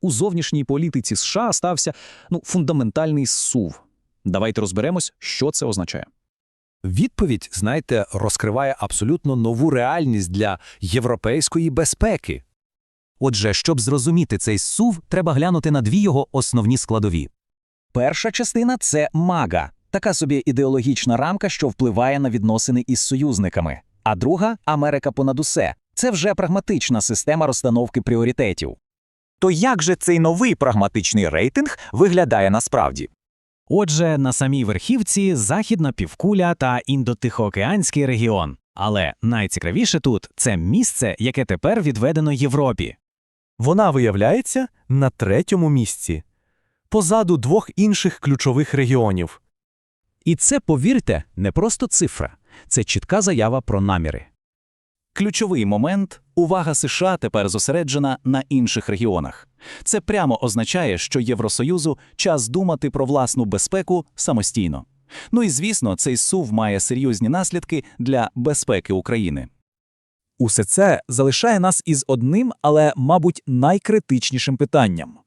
у зовнішній політиці США стався ну, фундаментальний зсув. Давайте розберемось, що це означає. Відповідь, знаєте, розкриває абсолютно нову реальність для європейської безпеки. Отже, щоб зрозуміти цей сув, треба глянути на дві його основні складові. Перша частина це мага, така собі ідеологічна рамка, що впливає на відносини із союзниками. А друга Америка понад усе. Це вже прагматична система розстановки пріоритетів. То як же цей новий прагматичний рейтинг виглядає насправді? Отже, на самій верхівці західна півкуля та індотихоокеанський регіон. Але найцікавіше тут це місце, яке тепер відведено Європі. Вона виявляється на третьому місці, позаду двох інших ключових регіонів. І це, повірте, не просто цифра, це чітка заява про наміри. Ключовий момент увага США тепер зосереджена на інших регіонах. Це прямо означає, що Євросоюзу час думати про власну безпеку самостійно. Ну і звісно, цей сув має серйозні наслідки для безпеки України. Усе це залишає нас із одним, але, мабуть, найкритичнішим питанням.